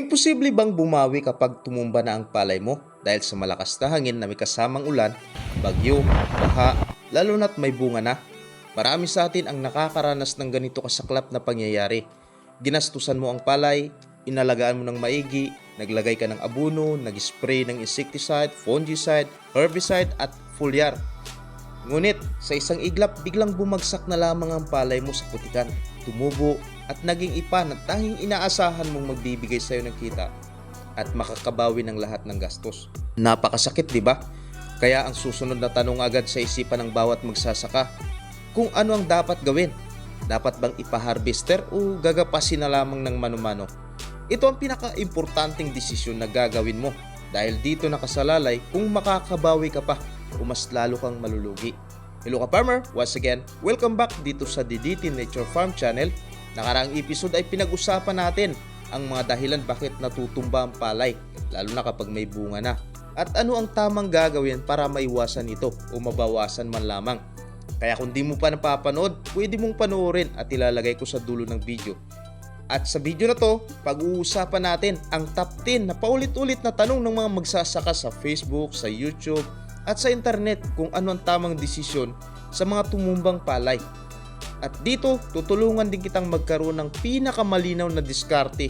Imposible bang bumawi kapag tumumba na ang palay mo dahil sa malakas na hangin na may kasamang ulan, bagyo, baha, lalo na't may bunga na? Marami sa atin ang nakakaranas ng ganito kasaklap na pangyayari. Ginastusan mo ang palay, inalagaan mo ng maigi, naglagay ka ng abuno, nag-spray ng insecticide, fungicide, herbicide at foliar. Ngunit sa isang iglap biglang bumagsak na lamang ang palay mo sa putikan, tumubo at naging ipa na tanging inaasahan mong magbibigay sa'yo ng kita at makakabawi ng lahat ng gastos. Napakasakit, di ba? Kaya ang susunod na tanong agad sa isipan ng bawat magsasaka, kung ano ang dapat gawin. Dapat bang ipa-harvester o gagapasin na lamang ng mano-mano? Ito ang pinaka-importanting desisyon na gagawin mo dahil dito nakasalalay kung makakabawi ka pa o mas lalo kang malulugi. Hello ka farmer! Once again, welcome back dito sa DDT Nature Farm Channel. Nakaraang episode ay pinag-usapan natin ang mga dahilan bakit natutumba ang palay, lalo na kapag may bunga na. At ano ang tamang gagawin para maiwasan ito o mabawasan man lamang. Kaya kung di mo pa napapanood, pwede mong panoorin at ilalagay ko sa dulo ng video. At sa video na to, pag-uusapan natin ang top 10 na paulit-ulit na tanong ng mga magsasaka sa Facebook, sa YouTube, at sa internet kung ano ang tamang desisyon sa mga tumumbang palay. At dito, tutulungan din kitang magkaroon ng pinakamalinaw na diskarte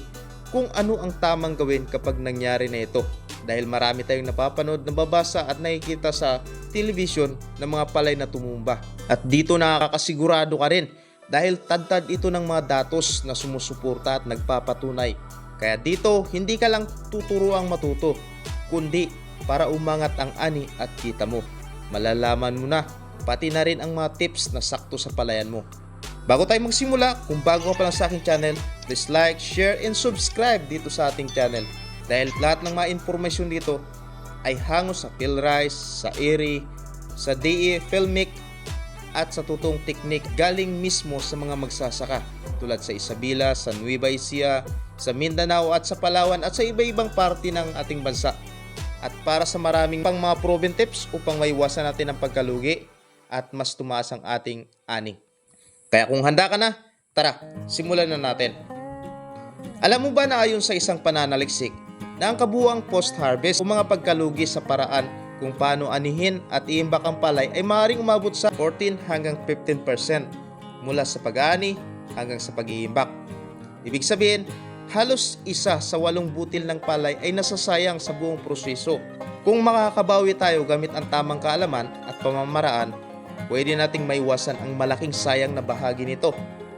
kung ano ang tamang gawin kapag nangyari na ito. Dahil marami tayong napapanood, nababasa at nakikita sa television ng mga palay na tumumba. At dito nakakasigurado ka rin dahil tad-tad ito ng mga datos na sumusuporta at nagpapatunay. Kaya dito, hindi ka lang tuturuang matuto, kundi para umangat ang ani at kita mo. Malalaman mo na, pati na rin ang mga tips na sakto sa palayan mo. Bago tayo magsimula, kung bago ka pa lang sa aking channel, please like, share, and subscribe dito sa ating channel. Dahil lahat ng mga informasyon dito ay hango sa PhilRice, sa ERI, sa DE Filmic, at sa totoong teknik galing mismo sa mga magsasaka tulad sa Isabela, sa Nueva Ecija, sa Mindanao at sa Palawan at sa iba-ibang parte ng ating bansa. At para sa maraming pang mga proven tips upang maiwasan natin ang pagkalugi at mas tumaas ang ating ani. Kaya kung handa ka na, tara, simulan na natin. Alam mo ba na ayon sa isang pananaliksik na ang kabuang post-harvest o mga pagkalugi sa paraan kung paano anihin at iimbak ang palay ay maaaring umabot sa 14 hanggang 15% mula sa pag-aani hanggang sa pag-iimbak. Ibig sabihin, halos isa sa walong butil ng palay ay nasasayang sa buong proseso. Kung makakabawi tayo gamit ang tamang kaalaman at pamamaraan, pwede nating maiwasan ang malaking sayang na bahagi nito.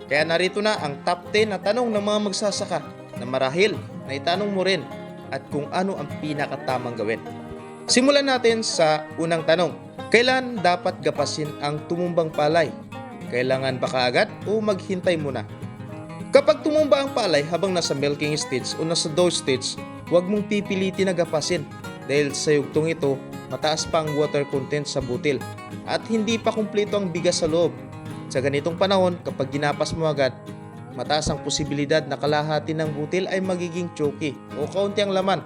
Kaya narito na ang top 10 na tanong ng mga magsasaka na marahil na itanong mo rin at kung ano ang pinakatamang gawin. Simulan natin sa unang tanong. Kailan dapat gapasin ang tumumbang palay? Kailangan ba kaagad o maghintay muna? Kapag tumumba ang palay habang nasa milking stage o nasa dough stage, huwag mong pipilitin na gapasin dahil sa yugtong ito, mataas pa ang water content sa butil at hindi pa kumpleto ang bigas sa loob. Sa ganitong panahon, kapag ginapas mo agad, mataas ang posibilidad na kalahati ng butil ay magiging choky o kaunti ang laman.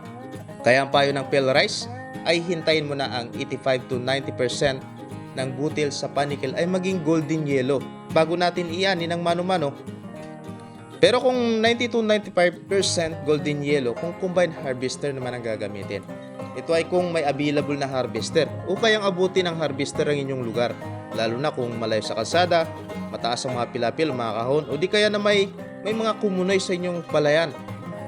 Kaya ang payo ng Pale Rice ay hintayin mo na ang 85 to 90% ng butil sa panicle ay maging golden yellow bago natin iani ng mano-mano. Pero kung 90 to 95% golden yellow, kung combine harvester naman ang gagamitin. Ito ay kung may available na harvester o kayang abutin ng harvester ang inyong lugar. Lalo na kung malayo sa kalsada, mataas ang mga pilapil, mga kahon, o di kaya na may, may mga kumunoy sa inyong palayan.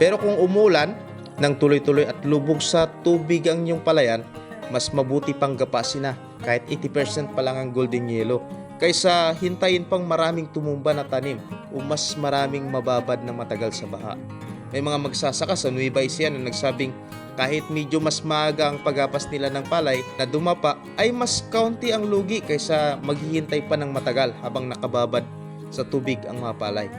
Pero kung umulan, ng tuloy-tuloy at lubog sa tubig ang inyong palayan, mas mabuti pang gapasin na kahit 80% pa lang ang golden yellow kaysa hintayin pang maraming tumumba na tanim o mas maraming mababad na matagal sa baha. May mga magsasaka sa Nueva Ecija na nagsabing kahit medyo mas maaga ang pagapas nila ng palay na dumapa ay mas kaunti ang lugi kaysa maghihintay pa ng matagal habang nakababad sa tubig ang mga palay.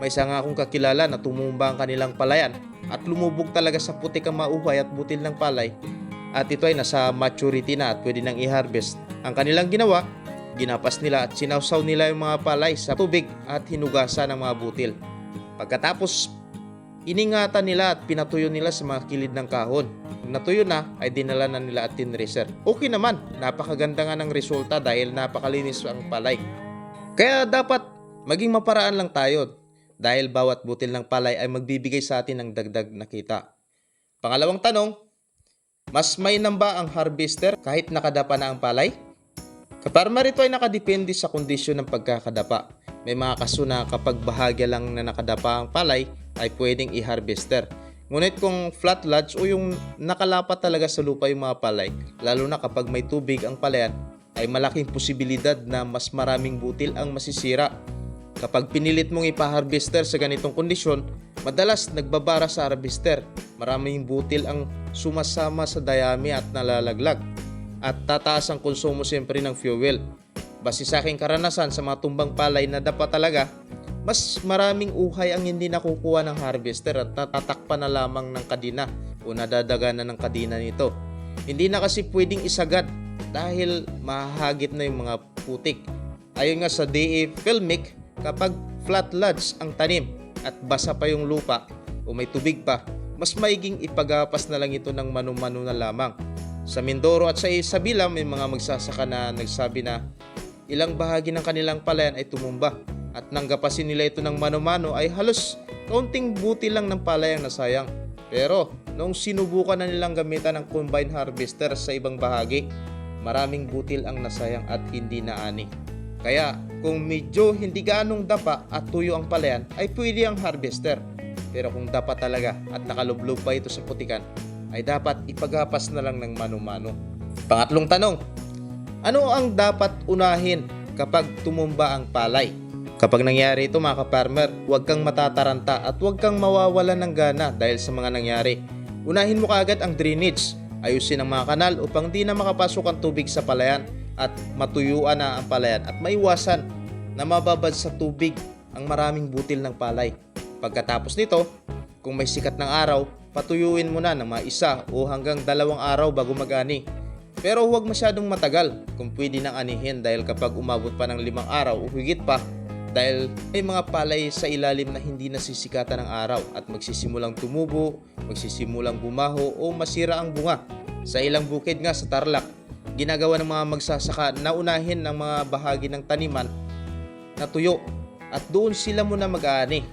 May isa nga akong kakilala na tumumba ang kanilang palayan at lumubog talaga sa putik ang mauhay at butil ng palay at ito ay nasa maturity na at pwede nang i-harvest. Ang kanilang ginawa, ginapas nila at sinawsaw nila yung mga palay sa tubig at hinugasan ng mga butil. Pagkatapos, iningatan nila at pinatuyo nila sa mga kilid ng kahon. Natuyo na, ay dinala na nila at tinreser. Okay naman, napakaganda nga ng resulta dahil napakalinis ang palay. Kaya dapat maging maparaan lang tayo dahil bawat butil ng palay ay magbibigay sa atin ng dagdag na kita. Pangalawang tanong, mas mainam ba ang harvester kahit nakadapa na ang palay? Kaparmar ito ay nakadepende sa kondisyon ng pagkakadapa. May mga kaso na kapag bahagya lang na nakadapa ang palay ay pwedeng i-harvester. Ngunit kung flat lodge o yung nakalapat talaga sa lupa yung mga palay, lalo na kapag may tubig ang palayan, ay malaking posibilidad na mas maraming butil ang masisira. Kapag pinilit mong ipa-harvester sa ganitong kondisyon, madalas nagbabara sa harvester. Maraming butil ang sumasama sa dayami at nalalaglag. At tataas ang konsumo siyempre ng fuel. Base sa aking karanasan sa mga tumbang palay na dapat talaga, mas maraming uhay ang hindi nakukuha ng harvester at natatakpan na lamang ng kadina o nadadaganan ng kadina nito. Hindi na kasi pwedeng isagad dahil mahahagit na yung mga putik. Ayon nga sa DA Filmic, kapag flat lodge ang tanim at basa pa yung lupa o may tubig pa, mas maiging ipagapas na lang ito ng mano-mano na lamang. Sa Mindoro at sa Isabela may mga magsasaka na nagsabi na ilang bahagi ng kanilang palayan ay tumumba at nang gapasin nila ito ng mano-mano ay halos kaunting buti lang ng palay ang nasayang. Pero noong sinubukan na nilang gamitan ng combine harvester sa ibang bahagi, maraming butil ang nasayang at hindi naani. Kaya kung medyo hindi ganong dapa at tuyo ang palayan ay pwede ang harvester. Pero kung dapa talaga at nakalublob pa ito sa putikan, ay dapat ipagapas na lang ng mano-mano. Pangatlong tanong, ano ang dapat unahin kapag tumumba ang palay? Kapag nangyari ito mga ka-farmer, huwag kang matataranta at huwag kang mawawalan ng gana dahil sa mga nangyari. Unahin mo kaagad ang drainage, ayusin ang mga kanal upang di na makapasok ang tubig sa palayan at matuyuan na ang palayan at maiwasan na mababad sa tubig ang maraming butil ng palay. Pagkatapos nito, kung may sikat ng araw, patuyuin mo na ng mga isa o hanggang dalawang araw bago mag-ani. Pero huwag masyadong matagal kung pwede nang anihin dahil kapag umabot pa ng limang araw o higit pa, dahil may mga palay sa ilalim na hindi nasisikatan ng araw at magsisimulang tumubo, magsisimulang bumaho o masira ang bunga. Sa ilang bukid nga sa Tarlac, ginagawa ng mga magsasaka na unahin ng mga bahagi ng taniman na tuyo at doon sila muna mag-aani.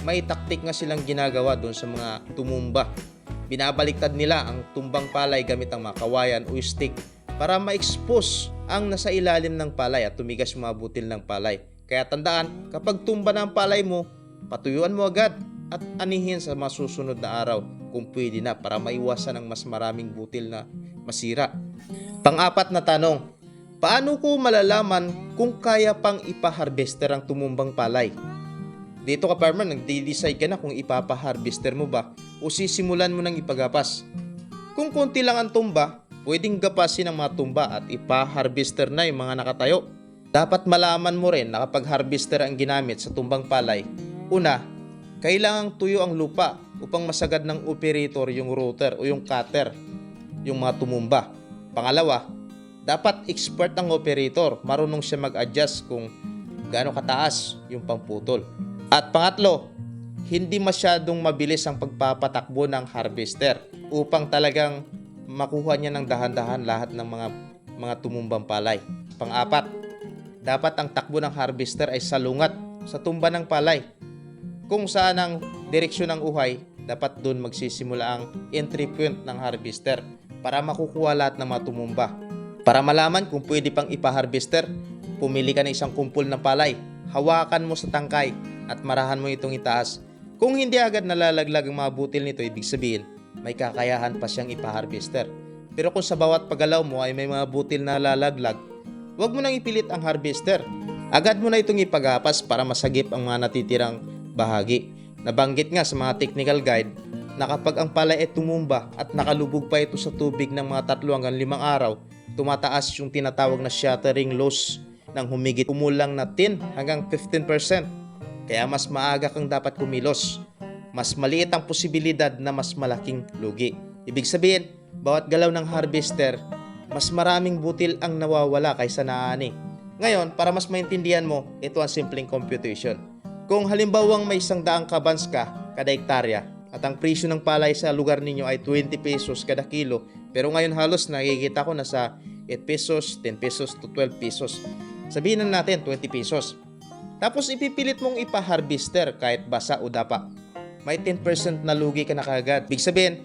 May taktik nga silang ginagawa doon sa mga tumumba. Binabaliktad nila ang tumbang palay gamit ang mga kawayan o stick para ma-expose ang nasa ilalim ng palay at tumigas mga butil ng palay. Kaya tandaan, kapag tumba na ang palay mo, patuyuan mo agad at anihin sa mga susunod na araw kung pwede na para maiwasan ang mas maraming butil na masira. Pang-apat na tanong, paano ko malalaman kung kaya pang ipa-harvester ang tumumbang palay? Dito ka farmer, nagde-decide ka na kung ipapa-harvester mo ba o sisimulan mo nang ipagapas. Kung konti lang ang tumba, pwedeng gapasin ang mga tumba at ipa-harvester na yung mga nakatayo. Dapat malaman mo rin na kapag harvester ang ginamit sa tumbang palay, una, kailangang tuyo ang lupa upang masagad ng operator yung router o yung cutter, yung mga tumumba. Pangalawa, dapat expert ang operator, marunong siya mag-adjust kung gaano kataas yung pamputol. At pangatlo, hindi masyadong mabilis ang pagpapatakbo ng harvester upang talagang makuha niya ng dahan-dahan lahat ng mga mga tumumbang palay. Pang-apat, dapat ang takbo ng harvester ay salungat sa tumba ng palay. Kung saan ang direksyon ng uhay, dapat doon magsisimula ang entry point ng harvester para makukuha lahat ng mga tumumba. Para malaman kung pwede pang ipa-harvester, pumili ka ng isang kumpul ng palay, hawakan mo sa tangkay at marahan mo itong itaas. Kung hindi agad nalalaglag ang mga butil nito, ibig sabihin, may kakayahan pa siyang ipa-harvester. Pero kung sa bawat paggalaw mo ay may mga butil na lalaglag, huwag mo nang ipilit ang harvester. Agad mo na itong ipagapas para masagip ang mga natitirang bahagi. Nabanggit nga sa mga technical guide na kapag ang palay ay tumumba at nakalubog pa ito sa tubig ng mga tatlo hanggang limang araw, tumataas yung tinatawag na shattering loss ng humigit kumulang na 10 hanggang 15%. Kaya mas maaga kang dapat kumilos. Mas maliit ang posibilidad na mas malaking lugi. Ibig sabihin, bawat galaw ng harvester, mas maraming butil ang nawawala kaysa naani. Ngayon, para mas maintindihan mo, ito ang simpleng computation. Kung halimbawang may isang daang kabans ka kada hektarya at ang presyo ng palay sa lugar ninyo ay 20 pesos kada kilo, pero ngayon halos nakikita ko na sa 8 pesos, 10 pesos to 12 pesos. Sabihin na natin 20 pesos. Tapos ipipilit mong ipa-harvester kahit basa o dapa. May 10% na lugi ka na kagad. Big sabihin,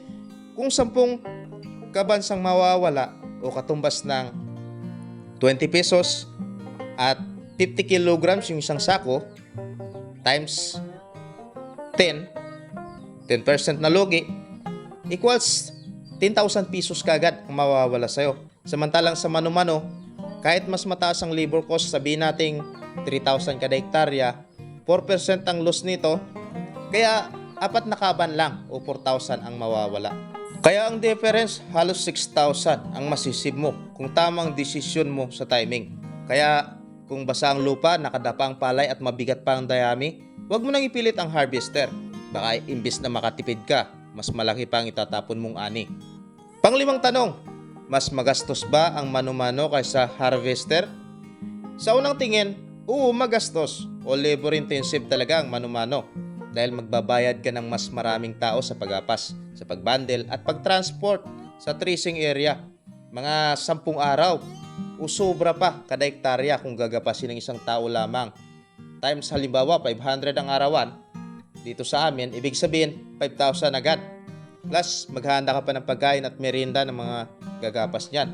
kung 10 kabansang mawawala o katumbas ng 20 pesos at 50 kilograms yung isang sako times 10, 10% na lugi equals 10,000 pesos kagad ang mawawala sa'yo. Samantalang sa mano-mano, kahit mas mataas ang labor cost, sabihin nating 3,000 kada hektarya, 4% ang loss nito, kaya apat na kaban lang o 4,000 ang mawawala. Kaya ang difference, halos 6,000 ang masisib mo kung tamang desisyon mo sa timing. Kaya kung basa ang lupa, nakadapa ang palay at mabigat pa ang dayami, huwag mo nang ipilit ang harvester. Baka imbis na makatipid ka, mas malaki pa ang itatapon mong ani. Panglimang tanong, mas magastos ba ang mano-mano kaysa harvester? Sa unang tingin, oo magastos o labor intensive talaga ang mano-mano dahil magbabayad ka ng mas maraming tao sa pagapas, sa pagbundle at pagtransport sa tracing area. Mga sampung araw o sobra pa kada hektarya kung gagapasin ng isang tao lamang. Times halimbawa 500 ang arawan, dito sa amin, ibig sabihin 5,000 agad. Plus, maghahanda ka pa ng pagkain at merienda ng mga gagapas niyan.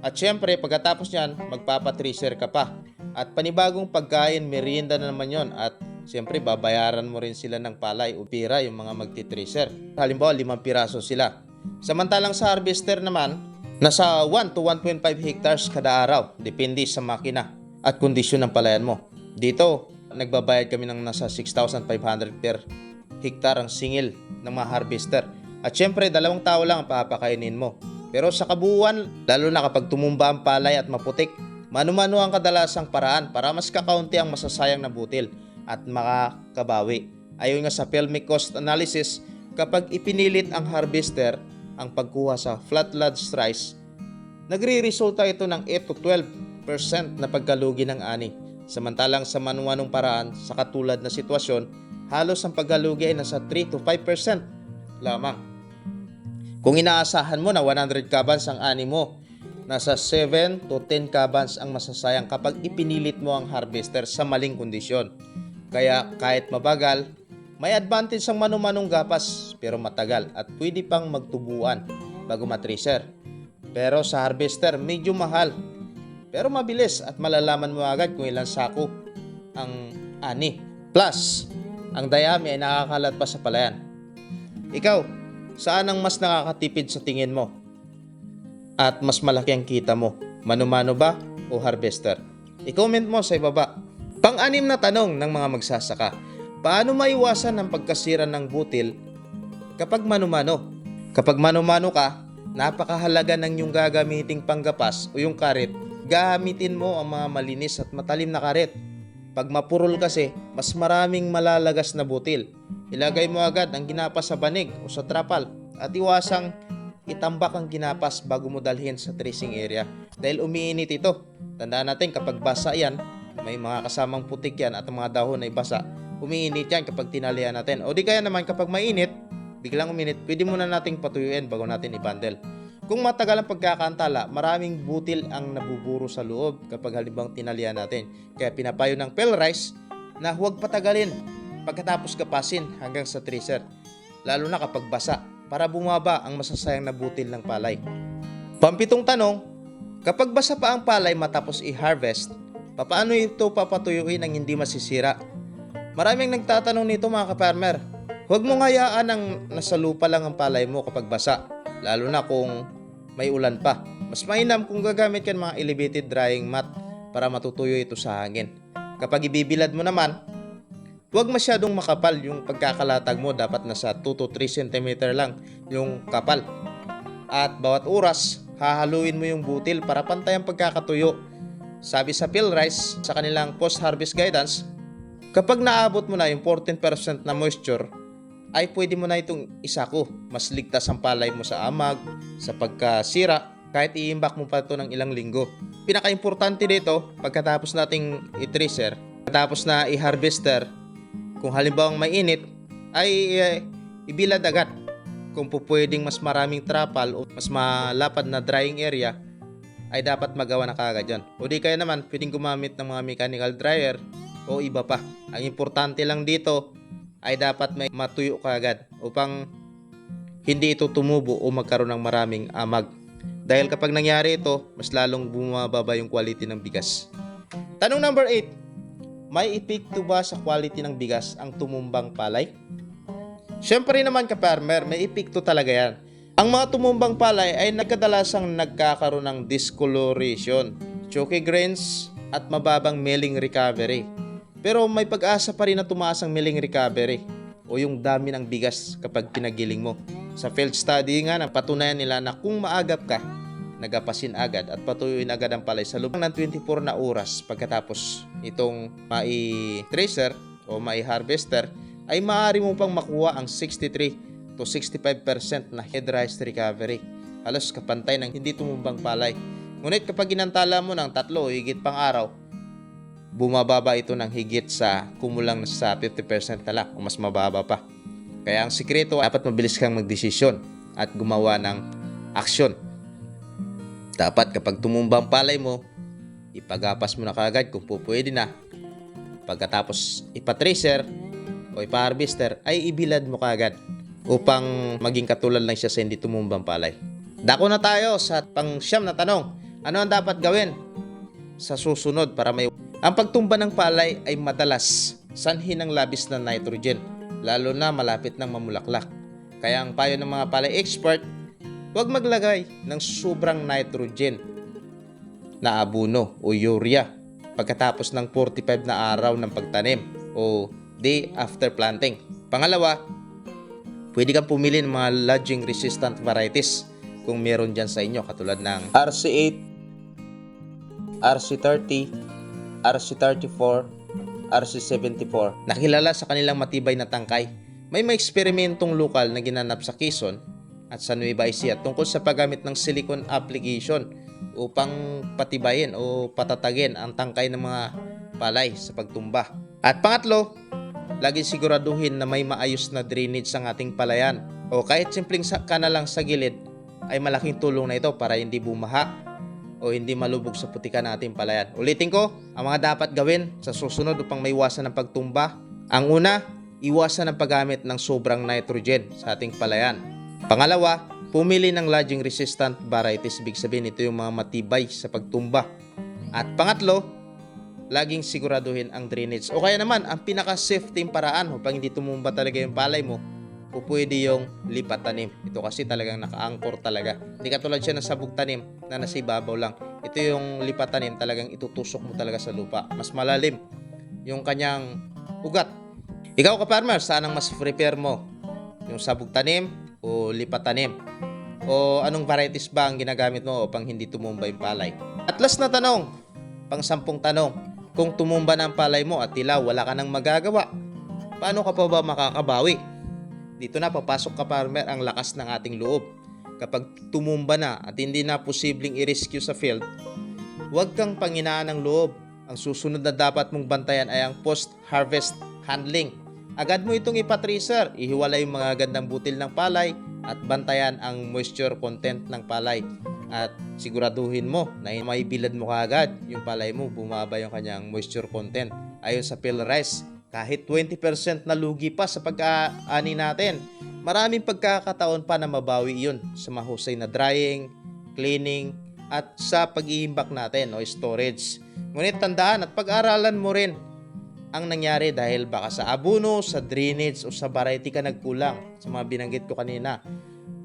At syempre, pagkatapos niyan, magpapatracer ka pa. At panibagong pagkain, merienda na naman yon At syempre, babayaran mo rin sila ng palay o pira yung mga magtitracer. Halimbawa, limang piraso sila. Samantalang sa harvester naman, nasa 1 to 1.5 hectares kada araw. Depende sa makina at kondisyon ng palayan mo. Dito, nagbabayad kami ng nasa 6,500 per hektar ang singil ng mga harvester. At syempre, dalawang tao lang ang papakainin mo. Pero sa kabuuan, lalo na kapag tumumba ang palay at maputik, mano-mano ang kadalasang paraan para mas kakaunti ang masasayang na butil at makakabawi. Ayon nga sa Pelmic Cost Analysis, kapag ipinilit ang harvester ang pagkuha sa flat lodge rice, nagre-resulta ito ng 8 to 12% na pagkalugi ng ani. Samantalang sa manuanong paraan sa katulad na sitwasyon, halos ang pagkalugi ay nasa 3 to 5% lamang. Kung inaasahan mo na 100 kabans ang ani mo, nasa 7 to 10 kabans ang masasayang kapag ipinilit mo ang harvester sa maling kondisyon. Kaya kahit mabagal, may advantage ang manumanong gapas pero matagal at pwede pang magtubuan bago matracer. Pero sa harvester, medyo mahal. Pero mabilis at malalaman mo agad kung ilang sako ang ani. Plus, ang dayami ay nakakalat pa sa palayan. Ikaw, saan ang mas nakakatipid sa tingin mo? At mas malaki ang kita mo? Mano-mano ba o harvester? I-comment mo sa ibaba. Pang-anim na tanong ng mga magsasaka. Paano maiwasan ang pagkasira ng butil kapag mano-mano? Kapag mano-mano ka, napakahalaga ng yung gagamiting panggapas o yung karet. Gamitin mo ang mga malinis at matalim na karet. Pag mapurol kasi, mas maraming malalagas na butil. Ilagay mo agad ang ginapas sa banig o sa trapal at iwasang itambak ang ginapas bago mo dalhin sa tracing area dahil umiinit ito. Tandaan natin kapag basa yan, may mga kasamang putik yan at ang mga dahon ay basa. Umiinit yan kapag tinalian natin. O di kaya naman kapag mainit, biglang uminit, pwede muna nating patuyuin bago natin i-bundle. Kung matagal ang pagkakantala, maraming butil ang nabuburo sa loob kapag halibang tinalian natin. Kaya pinapayo ng Pel Rice na huwag patagalin pagkatapos kapasin hanggang sa tracer. Lalo na kapag basa para bumaba ang masasayang na butil ng palay. Pampitong tanong, kapag basa pa ang palay matapos i-harvest, paano ito papatuyuin ang hindi masisira? Maraming nagtatanong nito mga kaparmer. Huwag mong hayaan ang nasa lupa lang ang palay mo kapag basa, lalo na kung may ulan pa. Mas mainam kung gagamit ka ng mga elevated drying mat para matutuyo ito sa hangin. Kapag ibibilad mo naman, huwag masyadong makapal yung pagkakalatag mo. Dapat nasa 2 to 3 cm lang yung kapal. At bawat oras, hahaluin mo yung butil para pantay ang pagkakatuyo. Sabi sa Rice sa kanilang post-harvest guidance, kapag naabot mo na yung 14% na moisture, ay pwede mo na itong isako. Mas ligtas ang palay mo sa amag, sa pagkasira, kahit iimbak mo pa ito ng ilang linggo. Pinaka-importante dito, pagkatapos nating i-tracer, pagkatapos na i-harvester, kung halimbawang mainit, ay eh, ibilad agad. Kung po pwedeng mas maraming trapal o mas malapad na drying area, ay dapat magawa na kagad yan. O di kaya naman, pwedeng gumamit ng mga mechanical dryer o iba pa. Ang importante lang dito ay dapat may matuyo ka agad upang hindi ito tumubo o magkaroon ng maraming amag. Dahil kapag nangyari ito, mas lalong bumababa yung quality ng bigas. Tanong number 8. May epekto ba sa quality ng bigas ang tumumbang palay? Siyempre naman ka farmer, may epekto talaga yan. Ang mga tumumbang palay ay nagkadalasang nagkakaroon ng discoloration, choky grains, at mababang milling recovery. Pero may pag-asa pa rin na tumaas ang milling recovery o yung dami ng bigas kapag pinagiling mo. Sa field study nga, napatunayan nila na kung maagap ka, nagapasin agad at patuyuin agad ang palay sa loob ng 24 na oras pagkatapos itong mai-tracer o mai-harvester ay maaari mo pang makuha ang 63 to 65% na head rice recovery. Halos kapantay ng hindi tumumbang palay. Ngunit kapag inantala mo ng tatlo o higit pang araw, bumababa ito ng higit sa kumulang sa 50% na lang o mas mababa pa. Kaya ang sikreto, dapat mabilis kang magdesisyon at gumawa ng aksyon. Dapat kapag tumumba ang palay mo, ipagapas mo na kagad kung po pwede na. Pagkatapos ipatracer o ipa-harvester ay ibilad mo kagad upang maging katulad lang siya sa hindi tumumbang palay. Dako na tayo sa pang siyam na tanong. Ano ang dapat gawin sa susunod para may... Ang pagtumba ng palay ay madalas sanhi ng labis na nitrogen, lalo na malapit ng mamulaklak. Kaya ang payo ng mga palay expert, huwag maglagay ng sobrang nitrogen na abuno o urea pagkatapos ng 45 na araw ng pagtanim o day after planting. Pangalawa, pwede kang pumili ng mga lodging resistant varieties kung meron dyan sa inyo katulad ng RC8, RC30, RC34, RC74. Nakilala sa kanilang matibay na tangkay. May mga eksperimentong lokal na ginanap sa Quezon at sa Nueva Ecija tungkol sa paggamit ng silicone application upang patibayin o patatagin ang tangkay ng mga palay sa pagtumba. At pangatlo, laging siguraduhin na may maayos na drainage ang ating palayan o kahit simpleng sa na lang sa gilid ay malaking tulong na ito para hindi bumaha o hindi malubog sa putikan ng ating palayan. Ulitin ko, ang mga dapat gawin sa susunod upang maiwasan ng pagtumba. Ang una, iwasan ang paggamit ng sobrang nitrogen sa ating palayan. Pangalawa, pumili ng lodging resistant varieties. Ibig sabihin ito yung mga matibay sa pagtumba. At pangatlo, laging siguraduhin ang drainage. O kaya naman, ang pinaka-safety paraan upang hindi tumumba talaga yung palay mo, o pwede yung lipat tanim. Ito kasi talagang naka-anchor talaga. Hindi katulad siya ng sabog tanim na nasa ibabaw lang. Ito yung lipat tanim talagang itutusok mo talaga sa lupa. Mas malalim yung kanyang ugat. Ikaw ka farmer, saan ang mas prepare mo? Yung sabog tanim o lipat tanim? O anong varieties ba ang ginagamit mo upang hindi tumumba yung palay? At last na tanong, pang sampung tanong, kung tumumba ang palay mo at tila wala ka nang magagawa, paano ka pa ba makakabawi? Dito na papasok ka farmer ang lakas ng ating loob. Kapag tumumba na at hindi na posibleng i-rescue sa field, huwag kang panginaan ng loob. Ang susunod na dapat mong bantayan ay ang post-harvest handling. Agad mo itong ipatracer, ihiwalay yung mga gandang butil ng palay at bantayan ang moisture content ng palay. At siguraduhin mo na may bilad mo kaagad yung palay mo, bumaba yung kanyang moisture content. Ayon sa Phil Rice, kahit 20% na lugi pa sa pag-aani natin, maraming pagkakataon pa na mabawi yun sa mahusay na drying, cleaning, at sa pag-iimbak natin o storage. Ngunit tandaan at pag-aralan mo rin ang nangyari dahil baka sa abuno, sa drainage o sa variety ka nagkulang sa mga binanggit ko kanina.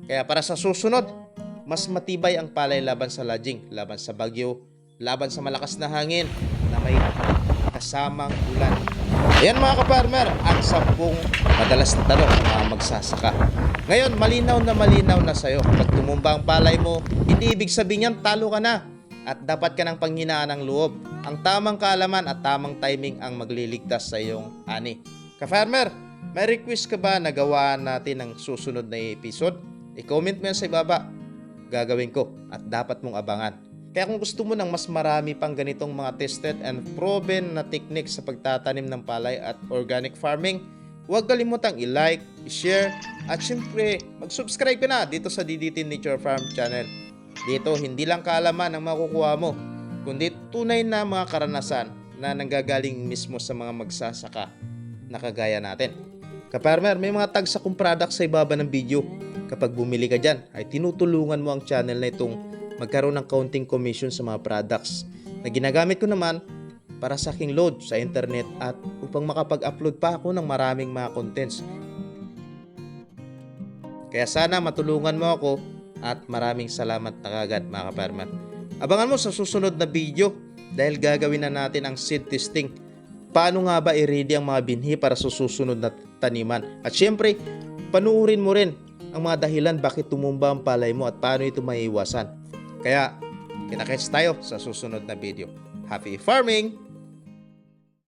Kaya para sa susunod, mas matibay ang palay laban sa lodging, laban sa bagyo, laban sa malakas na hangin na may kasamang ulan. Ayan mga ka-farmer, ang sampung madalas na tanong ng mga magsasaka. Ngayon, malinaw na malinaw na sa'yo. Pag tumumba ang palay mo, hindi ibig sabihin yan, talo ka na. At dapat ka ng panghinaan ng loob. Ang tamang kaalaman at tamang timing ang magliligtas sa iyong ani. Ka-farmer, may request ka ba na gawa natin ng susunod na episode? I-comment mo yan sa ibaba. Gagawin ko at dapat mong abangan. Kaya kung gusto mo ng mas marami pang ganitong mga tested and proven na technique sa pagtatanim ng palay at organic farming, huwag kalimutang i-like, i-share, at syempre mag-subscribe ka na dito sa DDT Nature Farm channel. Dito, hindi lang kaalaman ang makukuha mo, kundi tunay na mga karanasan na nanggagaling mismo sa mga magsasaka na kagaya natin. Kaparmer, may mga tag sa kong product sa ibaba ng video. Kapag bumili ka dyan, ay tinutulungan mo ang channel na itong magkaroon ng counting commission sa mga products na ginagamit ko naman para sa aking load sa internet at upang makapag-upload pa ako ng maraming mga contents. Kaya sana matulungan mo ako at maraming salamat na kagad mga kaparmer. Abangan mo sa susunod na video dahil gagawin na natin ang seed testing. Paano nga ba i-ready ang mga binhi para sa susunod na taniman? At syempre, panuurin mo rin ang mga dahilan bakit tumumba ang palay mo at paano ito maiiwasan. Kaya, kinakits tayo sa susunod na video. Happy farming!